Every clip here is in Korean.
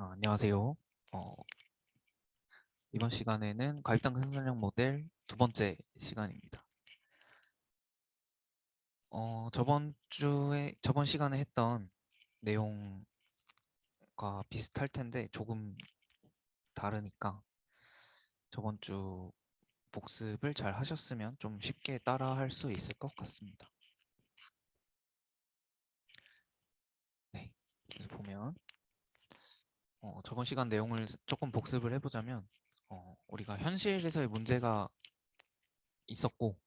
아, 안녕하세요. 어, 이번 시간에는 가입당 생산력 모델 두 번째 시간입니다. 어, 저번 주에, 저번 시간에 했던 내용과 비슷할 텐데 조금 다르니까 저번 주 복습을 잘 하셨으면 좀 쉽게 따라 할 수 있을 것 같습니다. 네, 보면 어, 저번 시간 내용을 스- 조금 복습을 해보자면 어, 우리가 현실에서의 문제가 있었고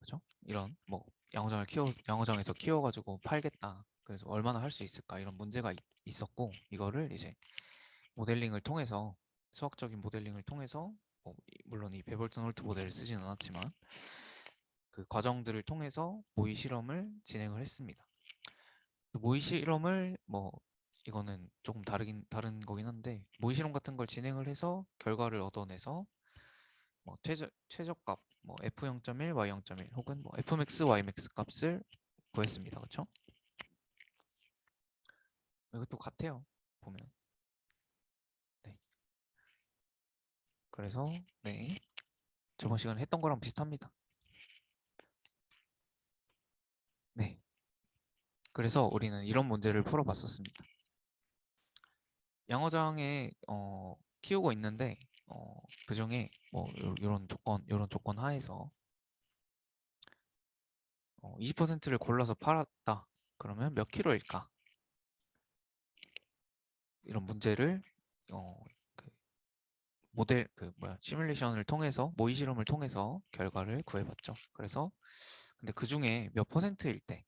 그죠? 이런 뭐 양어장을 키워 양어장에서 키워가지고 팔겠다. 그래서 얼마나 할 수 있을까 이런 문제가 있, 있었고 이거를 이제 모델링을 통해서 수학적인 모델링을 통해서 뭐, 이- 물론 이 베볼튼 홀트 모델을 쓰지는 않았지만 그 과정들을 통해서 모의 실험을 진행을 했습니다. 그 모의 실험을 뭐 이거는 조금 다르긴 다른 거긴 한데 모의 실험 같은 걸 진행을 해서 결과를 얻어내서 뭐 최저 최저값 뭐 f 0.1, y 0.1 혹은 뭐 f max, y max 값을 구했습니다. 그렇죠? 이것도 같아요. 보면. 네. 그래서 네. 저번 시간에 했던 거랑 비슷합니다. 네. 그래서 우리는 이런 문제를 풀어봤었습니다. 양어장에 어, 키우고 있는데 어, 그 중에 뭐 이런 조건 이런 조건 하에서 어, 20%를 골라서 팔았다. 그러면 몇 킬로일까? 이런 문제를 어, 그 모델 그 뭐야 시뮬레이션을 통해서 모의 실험을 통해서 결과를 구해봤죠. 그래서 근데 그 중에 몇 퍼센트일 때,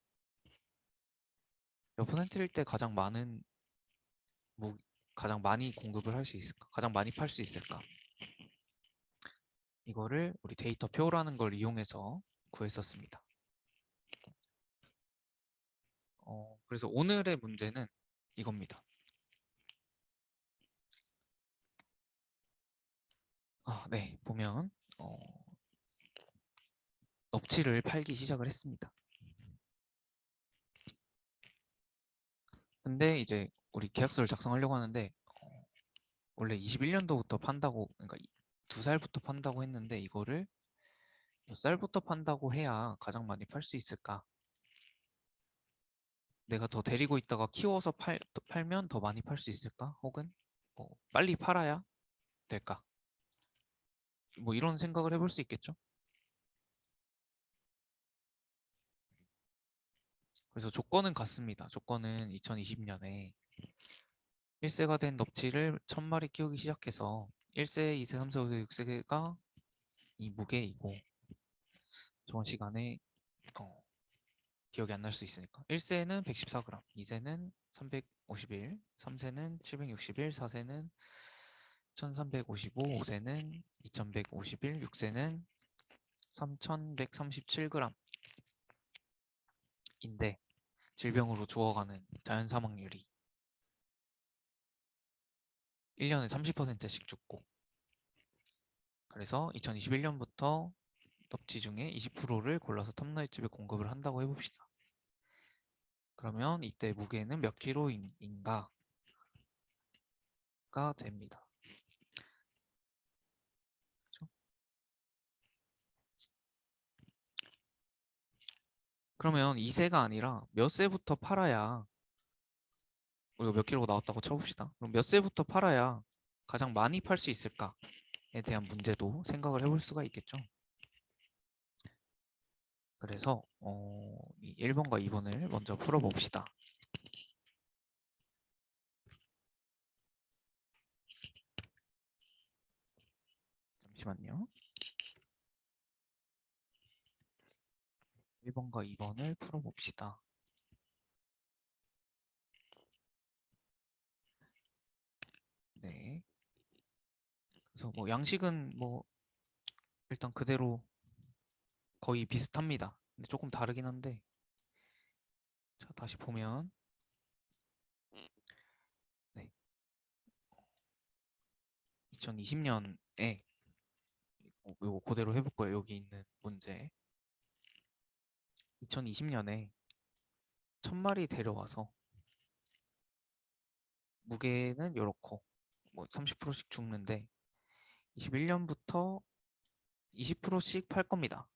몇 퍼센트일 때 가장 많은 무, 가장 많이 공급을 할 수 있을까? 가장 많이 팔 수 있을까? 이거를 우리 데이터 표라는 걸 이용해서 구했었습니다. 어, 그래서 오늘의 문제는 이겁니다. 아, 네, 보면 어, 넙치를 팔기 시작을 했습니다. 근데 이제 우리 계약서를 작성하려고 하는데 어, 원래 21년도부터 판다고 그러니까 이- 두 살부터 판다고 했는데 이거를 몇 살부터 판다고 해야 가장 많이 팔 수 있을까? 내가 더 데리고 있다가 키워서 팔, 더 팔면 더 많이 팔 수 있을까? 혹은 뭐 빨리 팔아야 될까? 뭐 이런 생각을 해볼 수 있겠죠? 그래서 조건은 같습니다. 조건은 2020년에 1세가 된 넙치를 1000마리 키우기 시작해서 1세, 2세, 3세, 5세, 6세가 이 무게이고 저번 시간에 어, 기억이 안 날 수 있으니까. 1세는 114g, 2세는 351, 3세는 761, 4세는 1355, 5세는 2151, 6세는 3137g 인데 질병으로 죽어가는 자연 사망률이 1년에 30%씩 죽고 그래서 2021년부터 넙치 중에 20%를 골라서 텀라이집에 공급을 한다고 해봅시다. 그러면 이때 무게는 몇 킬로인가가 됩니다. 그죠? 그러면 2세가 아니라 몇 세부터 팔아야 우리가 몇 킬로가 나왔다고 쳐봅시다. 그럼 몇 세부터 팔아야 가장 많이 팔 수 있을까에 대한 문제도 생각을 해볼 수가 있겠죠. 그래서 어, 이 1번과 2번을 먼저 풀어봅시다. 잠시만요. 1번과 2번을 풀어봅시다. 네. 그래서 뭐 양식은 뭐 일단 그대로 거의 비슷합니다. 근데 조금 다르긴 한데 자 다시 보면 네. 2020년에 이거 그대로 해볼 거예요. 여기 있는 문제 2020년에 천 마리 데려와서 무게는 요렇고 뭐 30%씩 죽는데 21년부터 20%씩 팔 겁니다.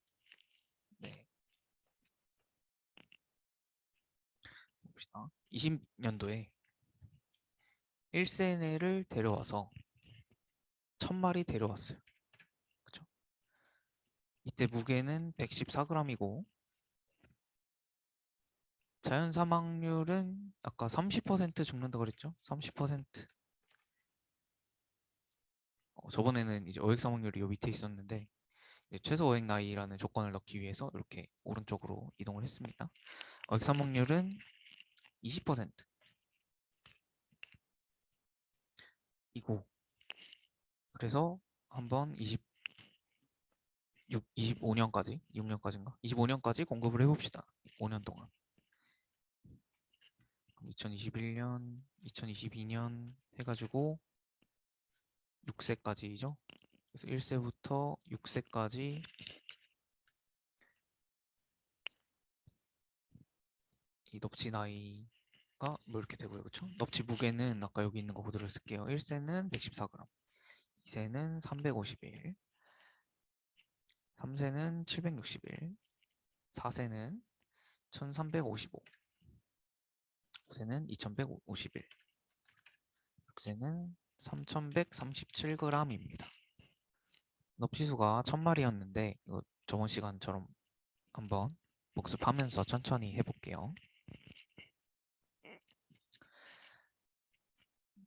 네. 봅시다. 20년도에 1세네를 데려와서 1000마리 데려왔어요. 그쵸? 이때 무게는 114g이고 자연 사망률은 아까 30% 죽는다 그랬죠? 30%. 어, 저번에는 이제 어획 사망률이 요 밑에 있었는데 최소 어획 나이라는 조건을 넣기 위해서 이렇게 오른쪽으로 이동을 했습니다. 어획 사망률은 20% 이고. 그래서 한번 20 6, 25년까지 6년까지인가? 25년까지 공급을 해봅시다. 5년 동안. 2021년 2022년 해가지고 6세까지죠? 그래서 1세부터 6세까지 이 넙치 나이가 뭐 이렇게 되고요. 그쵸? 넙치 무게는 아까 여기 있는 거 그대로 쓸게요. 1세는 114g 2세는 351 3세는 761 4세는 1355 5세는 2151 6세는 3137g입니다. 넙치수가 1000마리였는데 이거 저번 시간처럼 한번 복습하면서 천천히 해볼게요.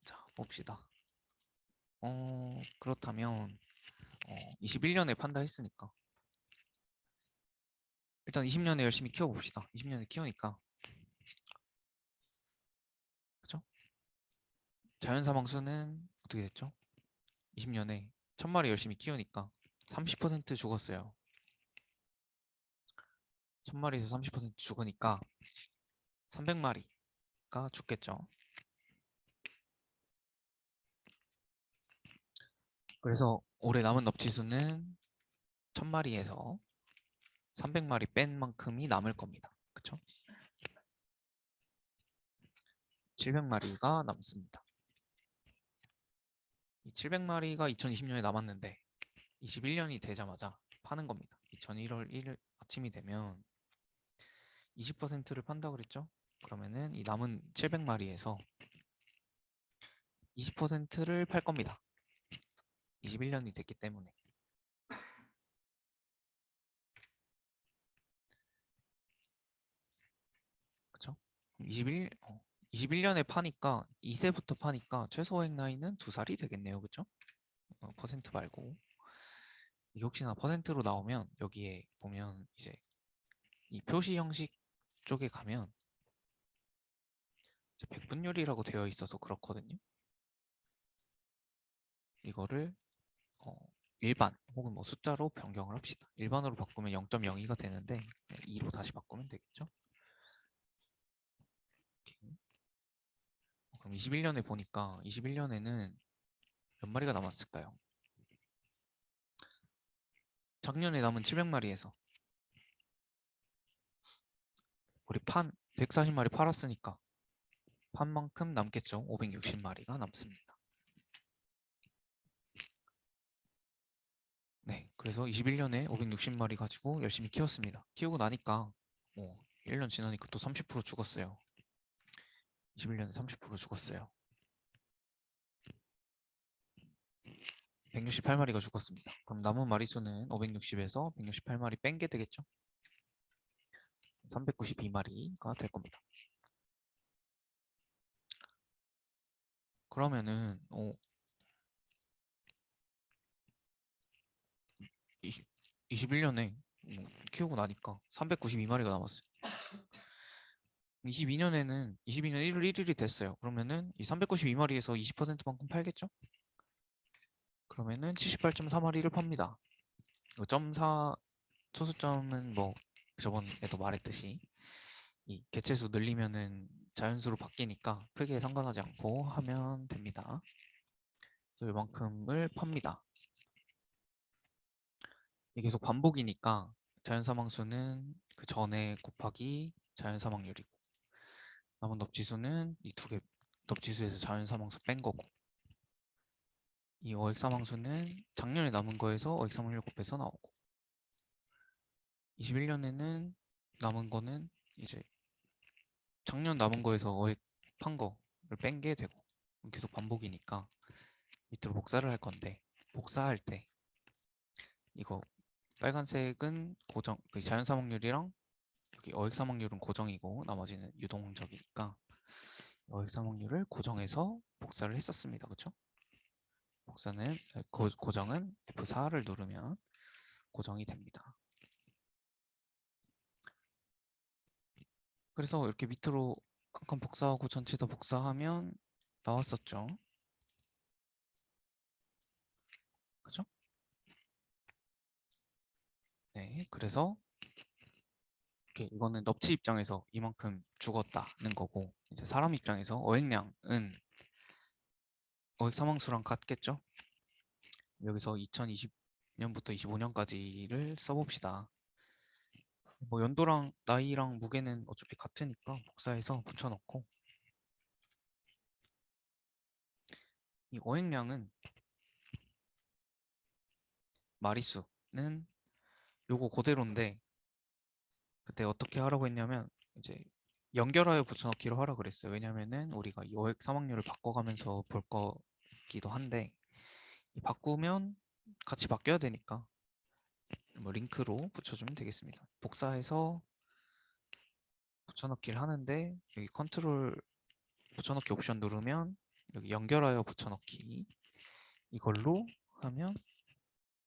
자 봅시다. 어 그렇다면 어, 21년에 판다 했으니까. 일단 20년에 열심히 키워봅시다. 20년에 키우니까 그죠? 자연 사망 수는 어떻게 됐죠? 20년에 1000마리 열심히 키우니까 30% 죽었어요 1000마리에서 30% 죽으니까 300마리가 죽겠죠 그래서 올해 남은 넙치수는 1000마리에서 300마리 뺀 만큼이 남을 겁니다. 그쵸? 700마리가 남습니다. 이 700마리가 2020년에 남았는데 21년이 되자마자 파는 겁니다. 2001월 1일 아침이 되면 20%를 판다 그랬죠? 그러면은 이 남은 700마리에서 20%를 팔 겁니다. 21년이 됐기 때문에 그쵸? 21, 어, 21년에 파니까 2세부터 파니까 최소 획 나이는 두 살이 되겠네요 그쵸? 어, 퍼센트 말고 이게 혹시나 퍼센트로 나오면 여기에 보면 이제 이 표시 형식 쪽에 가면 백분율이라고 되어 있어서 그렇거든요 이거를 어, 일반 혹은 뭐 숫자로 변경을 합시다. 일반으로 바꾸면 0.02가 되는데 2로 다시 바꾸면 되겠죠. 이렇게. 어, 그럼 21년에 보니까 21년에는 몇 마리가 남았을까요? 작년에 남은 700마리에서 우리 판 140마리 팔았으니까 판만큼 남겠죠. 560마리가 남습니다. 네, 그래서 21년에 560마리 가지고 열심히 키웠습니다. 키우고 나니까 뭐 1년 지나니까 또 30% 죽었어요. 21년에 30% 죽었어요. 168마리가 죽었습니다. 그럼 남은 마리수는 560에서 168마리 뺀 게 되겠죠? 392마리가 될 겁니다. 그러면은 어, 20, 21년에 뭐 키우고 나니까 392마리가 남았어요. 22년에는 22년 1월 1일이 됐어요. 그러면은 이 392마리에서 20%만큼 팔겠죠? 그러면은 78.4마리를 팝니다. 이거 점사 소수점은 뭐 저번에도 말했듯이 이 개체수 늘리면은 자연수로 바뀌니까 크게 상관하지 않고 하면 됩니다. 그래서 이만큼을 팝니다. 계속 반복이니까 자연사망수는 그 전에 곱하기 자연사망률이고 남은 넙지수는 이 두 개 넙지수에서 자연사망수 뺀 거고 이 어획사망수는 작년에 남은 거에서 어획사망률 곱해서 나오고 21년에는 남은 거는 이제 작년 남은 거에서 어획한 거를 뺀 게 되고 계속 반복이니까 밑으로 복사를 할 건데 복사할 때 이거 빨간색은 고정 그 자연사망률이랑 여기 어획사망률은 고정이고 나머지는 유동적이니까 어획사망률을 고정해서 복사를 했었습니다. 그쵸? 복사는 고, 고정은 F4를 누르면 고정이 됩니다. 그래서 이렇게 밑으로 한 칸 복사하고 전체 다 복사하면 나왔었죠. 그죠? 네, 그래서 이렇게 이거는 넙치 입장에서 이만큼 죽었다는 거고 이제 사람 입장에서 어획량은 어획 사망수랑 같겠죠? 여기서 2020년부터 25년까지를 써봅시다. 뭐 연도랑 나이랑 무게는 어차피 같으니까 복사해서 붙여넣고 이 어획량은 마리수는 요거 그대로인데 그때 어떻게 하라고 했냐면 이제 연결하여 붙여넣기로 하라 그랬어요. 왜냐면은 우리가 이 어획 사망률을 바꿔가면서 볼 거기도 한데 이 바꾸면 같이 바뀌어야 되니까 뭐 링크로 붙여주면 되겠습니다. 복사해서 붙여넣기를 하는데 여기 컨트롤 붙여넣기 옵션 누르면 여기 연결하여 붙여넣기 이걸로 하면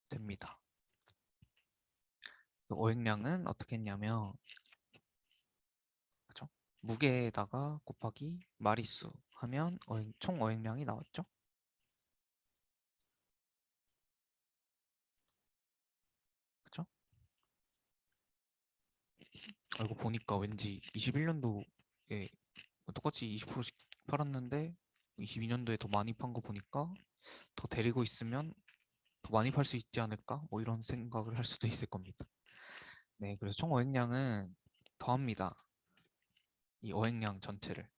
됩니다. 그 어획량은 어떻게 했냐면 그죠? 무게에다가 곱하기 마리수 하면 어획, 총 어획량이 나왔죠? 아, 이거 보니까 왠지 21년도에 똑같이 20%씩 팔았는데 22년도에 더 많이 판 거 보니까 더 데리고 있으면 더 많이 팔 수 있지 않을까? 뭐 이런 생각을 할 수도 있을 겁니다. 네, 그래서 총 어획량은 더합니다. 이 어획량 전체를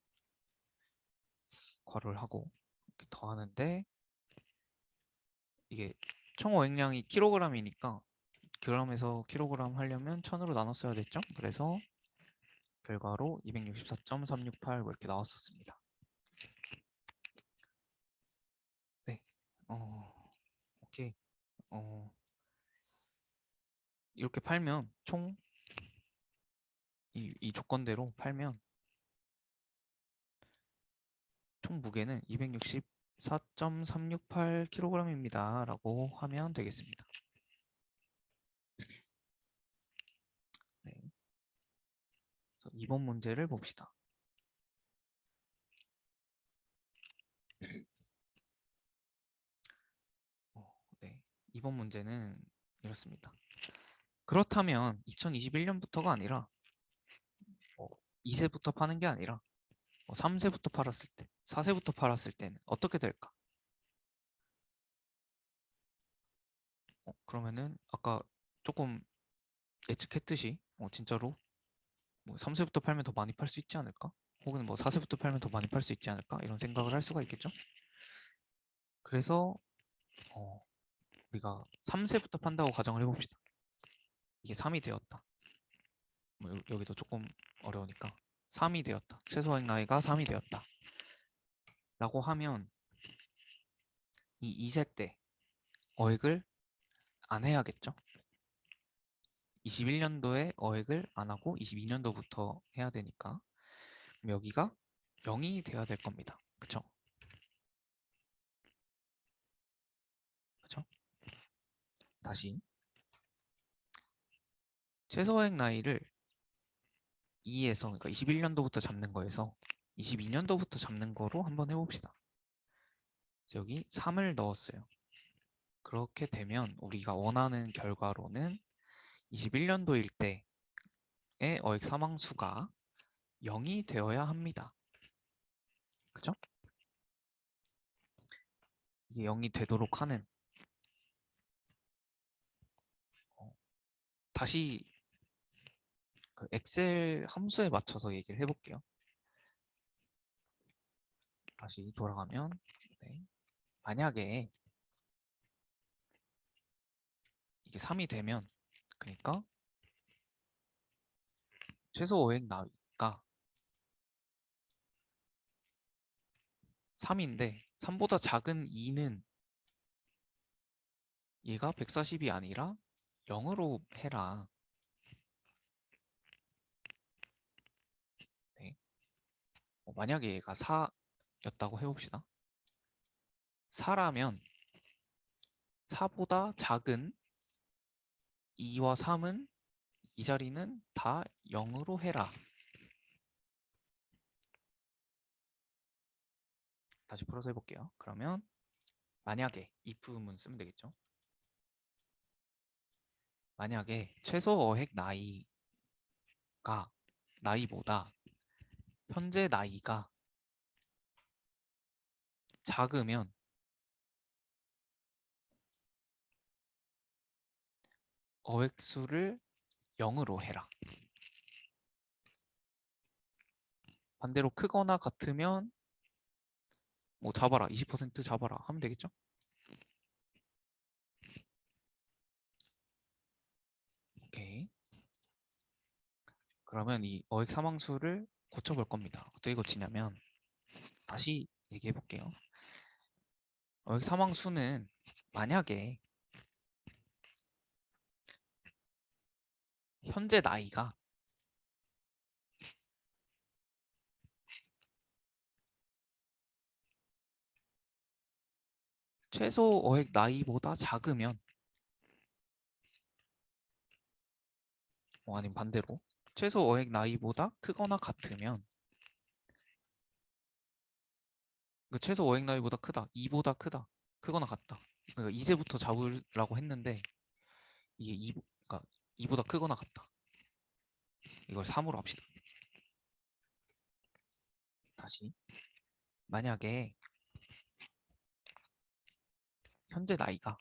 괄호를 하고 더하는데 이게 총 어획량이 킬로그램이니까 그램에서 킬로그램 하려면 천으로 나눴어야 됐죠? 그래서 결과로 264.368 뭐 이렇게 나왔었습니다. 네, 어, 오케이, 어, 이렇게 팔면 총 이, 이 조건대로 팔면 총 무게는 264.368kg입니다. 라고 하면 되겠습니다. 네. 그래서 2번 문제를 봅시다. 어, 네. 2번 문제는 이렇습니다. 그렇다면 2021년부터가 아니라 뭐 2세부터 파는 게 아니라 뭐 3세부터 팔았을 때, 4세부터 팔았을 때는 어떻게 될까? 어, 그러면은 아까 조금 예측했듯이 어, 진짜로 뭐 3세부터 팔면 더 많이 팔 수 있지 않을까? 혹은 뭐 4세부터 팔면 더 많이 팔 수 있지 않을까? 이런 생각을 할 수가 있겠죠? 그래서 어, 우리가 3세부터 판다고 가정을 해봅시다. 이게 3이 되었다. 뭐 여- 여기도 조금 어려우니까 3이 되었다. 최소한 나이가 3이 되었다. 라고 하면 이 2세 때 어획을 안 해야겠죠? 21년도에 어획을 안 하고 22년도부터 해야 되니까 여기가 0이 돼야 될 겁니다. 그쵸? 그쵸? 다시 최소어획 나이를 2에서 그러니까 21년도부터 잡는 거에서 22년도부터 잡는 거로 한번 해봅시다. 여기 3을 넣었어요. 그렇게 되면 우리가 원하는 결과로는 21년도일 때의 어획 사망수가 0이 되어야 합니다. 그죠? 이게 0이 되도록 하는 어, 다시 그 엑셀 함수에 맞춰서 얘기를 해볼게요. 다시 돌아가면 네. 만약에 이게 3이 되면 그러니까 최소 어획 나위가 3인데 3보다 작은 2는 얘가 140이 아니라 0으로 해라. 네. 어, 만약에 얘가 4였다고 해봅시다. 4라면 4보다 작은 2와 3은 이 자리는 다 0으로 해라. 다시 풀어서 해볼게요. 그러면 만약에 if문 쓰면 되겠죠. 만약에 최소 어획 나이가 나이보다 현재 나이가 작으면 어획수를 0으로 해라. 반대로 크거나 같으면 뭐 잡아라 20% 잡아라 하면 되겠죠? 오케이. 그러면 이 어획 사망수를 고쳐볼 겁니다. 어떻게 고치냐면 다시 얘기해 볼게요. 어획 사망수는 만약에 현재 나이가 최소 어획 나이보다 작으면 어, 아니면 반대로 최소 어획 나이보다 크거나 같으면 그 최소 어획 나이보다 크다 2보다 크다 크거나 같다. 그러니까 2세부터 잡으라고 했는데 이게 2, 그러니까 2보다 크거나 같다. 이걸 3으로 합시다. 다시. 만약에 현재 나이가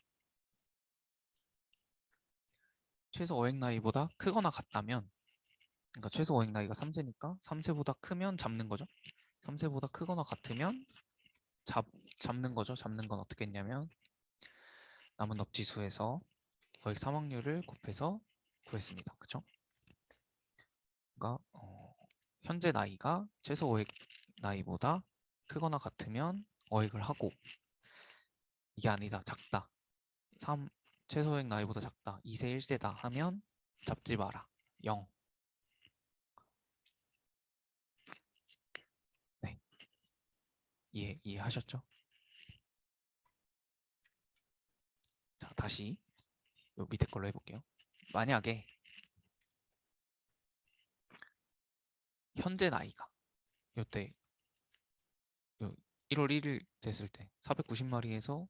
최소 어획 나이보다 크거나 같다면 그러니까 최소 어획 나이가 3세니까 3세보다 크면 잡는 거죠? 3세보다 크거나 같으면 잡, 잡는 거죠. 잡는 건 어떻게 했냐면 남은 납지수에서 어획 사망률을 곱해서 구했습니다. 그쵸? 그러니까 어, 현재 나이가 최소 어획 나이보다 크거나 같으면 어획을 하고 이게 아니다. 작다. 3 최소액 나이보다 작다. 2세 1세다 하면 잡지 마라. 0 네. 이해, 이해하셨죠? 자 다시 요 밑에 걸로 해볼게요 만약에 현재 나이가 요때 요 1월 1일 됐을 때 490마리에서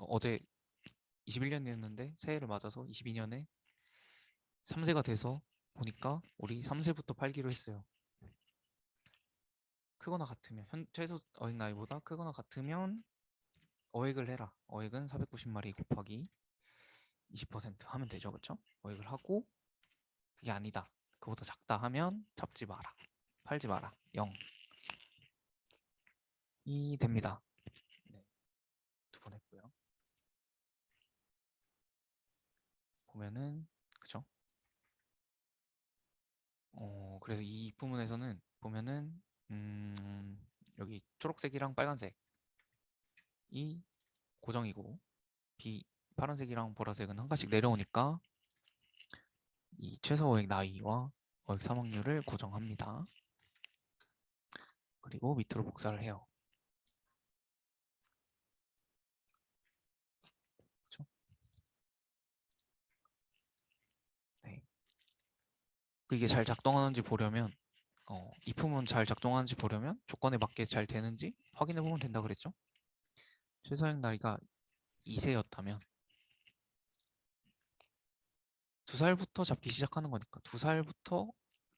어제 21년이었는데 새해를 맞아서 22년에 3세가 돼서 보니까 우리 3세부터 팔기로 했어요. 크거나 같으면 현 최소 어획 나이보다 크거나 같으면 어획을 해라. 어획은 490마리 곱하기 20% 하면 되죠. 그렇죠? 어획을 하고 그게 아니다. 그보다 작다 하면 잡지 마라. 팔지 마라. 0. 이 됩니다. 네. 두 번 했고요. 보면은 그죠? 어 그래서 이 부분에서는 보면은 음 여기 초록색이랑 빨간색 이 고정이고 비 파란색이랑 보라색은 한 가지씩 내려오니까 이 최소 어획 나이와 어획 사망률을 고정합니다. 그리고 밑으로 복사를 해요. 그렇죠? 네. 이게 잘 작동하는지 보려면 어, 이 품은 잘 작동하는지 보려면 조건에 맞게 잘 되는지 확인해 보면 된다 그랬죠? 최소액 나이가 2세였다면 두 살부터 잡기 시작하는 거니까 두 살부터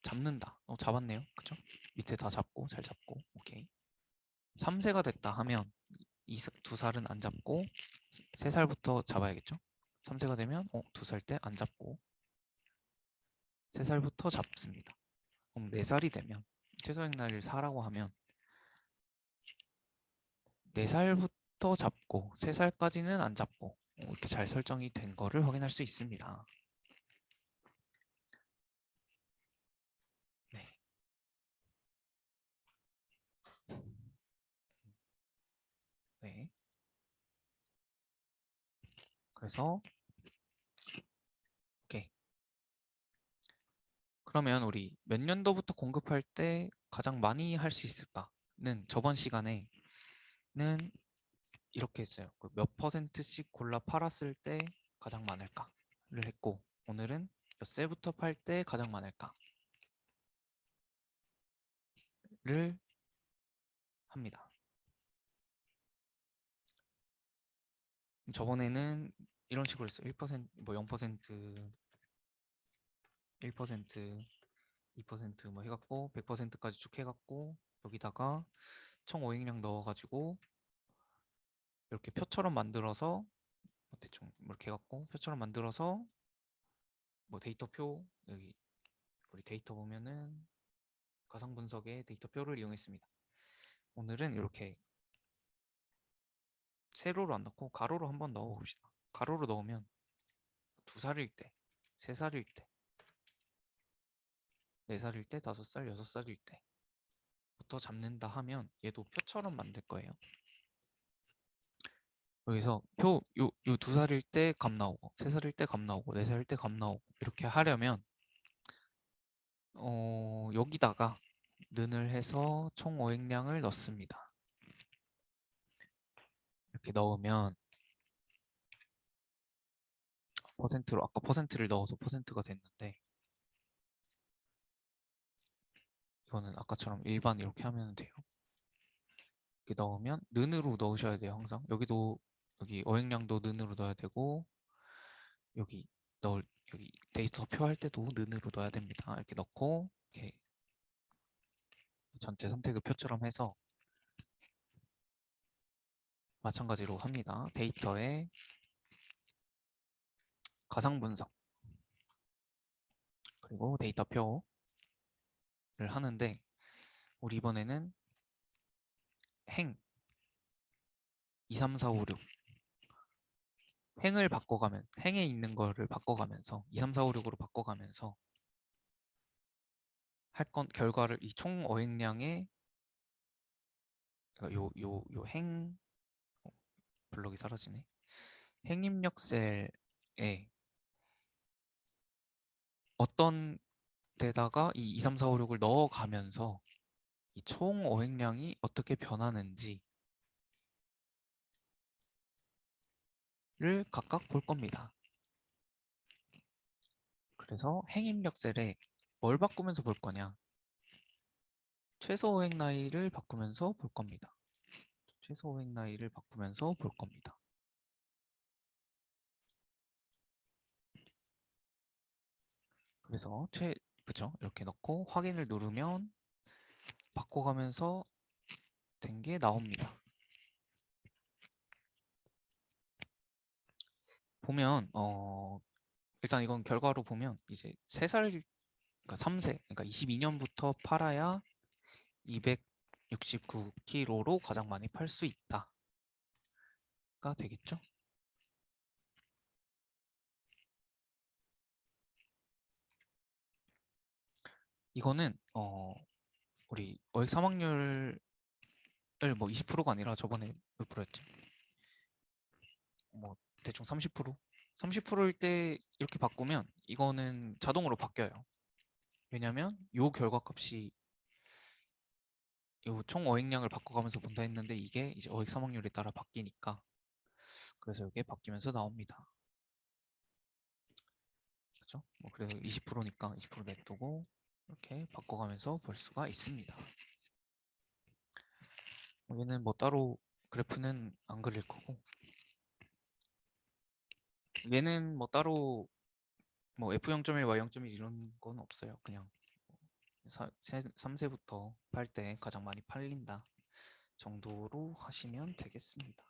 잡는다. 어, 잡았네요. 그쵸? 밑에 다 잡고 잘 잡고 오케이. 3세가 됐다 하면 이두 살은 안 잡고 세 살부터 잡아야겠죠? 3세가 되면 어, 두 살 때 안 잡고 세 살부터 잡습니다. 그럼 네 살이 되면 최소액 나이를 4라고 하면 4살부터 잡고 3살까지는 안 잡고 어, 이렇게 잘 설정이 된 거를 확인할 수 있습니다. 네. 네. 그래서 오케이. 그러면 우리 몇 년도부터 공급할 때 가장 많이 할 수 있을까는 저번 시간에는 이렇게 했어요. 그몇 퍼센트씩 골라 팔았을 때 가장 많을까를 했고 오늘은 몇 세부터 팔 때 가장 많을까를 합니다. 저번에는 이런 식으로 했어요. 1%, 뭐 0%, 1%, 2%뭐 해갖고 100%까지 쭉 해갖고 여기다가 총 어획량 넣어가지고 이렇게 표처럼 만들어서 뭐 대충 이렇게 해갖고 표처럼 만들어서 뭐 데이터표 여기 우리 데이터 보면은 가상 분석의 데이터표를 이용했습니다. 오늘은 이렇게 세로로 안 넣고 가로로 한번 넣어 봅시다. 가로로 넣으면 두 살일 때, 세 살일 때, 네 살일 때, 다섯 살, 여섯 살일 때부터 잡는다 하면 얘도 표처럼 만들 거예요. 여기서 표 요 요 두 살일 때 값 나오고 세 살일 때 값 나오고 네 살일 때 값 나오고 이렇게 하려면 어 여기다가 는을 해서 총 어획량을 넣습니다. 이렇게 넣으면 퍼센트로 아까 퍼센트를 넣어서 퍼센트가 됐는데 이거는 아까처럼 일반 이렇게 하면 돼요. 이렇게 넣으면 는으로 넣으셔야 돼요 항상 여기도 여기 어획량도 는으로 넣어야 되고 여기 넣을 여기 데이터 표할 때도 는으로 넣어야 됩니다. 이렇게 넣고 이렇게 전체 선택을 표처럼 해서 마찬가지로 합니다. 데이터에 가상 분석 그리고 데이터표를 하는데 우리 이번에는 행 2, 3, 4, 5, 6 행을 바꿔가면 행에 있는 거를 바꿔가면서 2, 3, 4, 5, 6으로 바꿔가면서 할 건 결과를 이 총 어획량의 요 요 요행 어, 블럭이 사라지네. 행 입력 셀에 어떤 데다가 이 2, 3, 4, 5, 6을 넣어가면서 이 총 어획량이 어떻게 변하는지 를 각각 볼 겁니다. 그래서 행입력 셀에 뭘 바꾸면서 볼 거냐? 최소 어획 나이를 바꾸면서 볼 겁니다. 최소 어획 나이를 바꾸면서 볼 겁니다. 그래서 최 그죠? 이렇게 넣고 확인을 누르면 바꿔가면서 된 게 나옵니다. 보면 어 일단 이건 결과로 보면 이제 3살 그러니까 3세 그러니까 22년부터 팔아야 269kg로 가장 많이 팔 수 있다가 되겠죠? 이거는 어 우리 어획 사망률을 뭐 20%가 아니라 저번에 몇 프로였지? 뭐 대충 30% 30%일 때 이렇게 바꾸면 이거는 자동으로 바뀌어요. 왜냐면 요 결과값이 요 총 어획량을 바꿔가면서 본다 했는데 이게 이제 어획 사망률에 따라 바뀌니까 그래서 이게 바뀌면서 나옵니다. 그죠? 뭐 그래서 20%니까 20% 냅두고 이렇게 바꿔가면서 볼 수가 있습니다. 여기는 뭐 따로 그래프는 안 그릴 거고 얘는 뭐 따로 뭐 F0.1, Y0.1 이런 건 없어요. 그냥 3세부터 팔 때 가장 많이 팔린다 정도로 하시면 되겠습니다.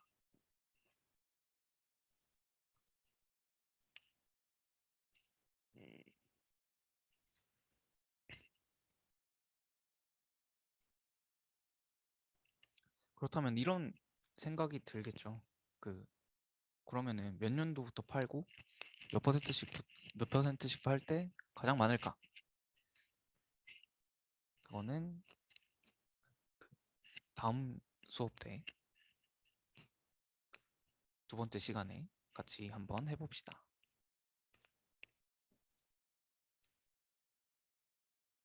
그렇다면 이런 생각이 들겠죠. 그 그러면은 몇 년도부터 팔고 몇 퍼센트씩 부- 몇 퍼센트씩 팔 때 가장 많을까? 그거는 그 다음 수업 때 두 번째 시간에 같이 한번 해봅시다.